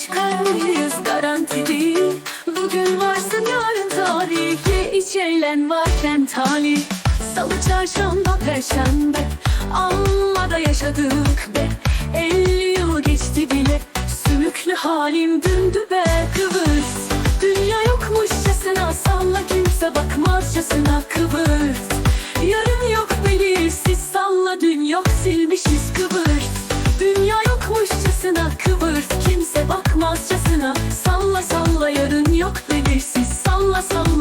aç kalpliyiz garantili? Bugün varsın yarın tarihi. Hiç eğlen varken talih Salı çarşamba perşembe. Almada yaşadık be. Elli yıl geçti bile. Sümüklü halim döndü be Kıvırs Dünya yokmuşçasına salla kimse bakmazcasına Kıvırs Yarın yok belirsiz salla dün yok silmişiz Kıvırs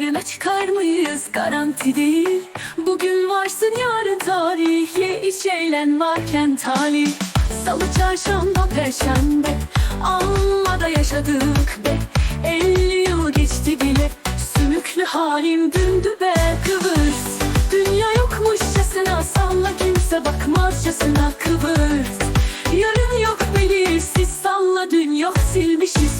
Yarına çıkar mıyız? Garanti değil Bugün varsın yarın tarih. Ye iç eğlen varken talih. Salı çarşamba perşembe. Amma da yaşadık be. Elli yıl geçti bile. Sümüklü halim döndü be kıvırs. Dünya yokmuşçasına Salla kimse bakmazcasına kıvırs. Yarın yok belirsiz Salla dün yok silmişiz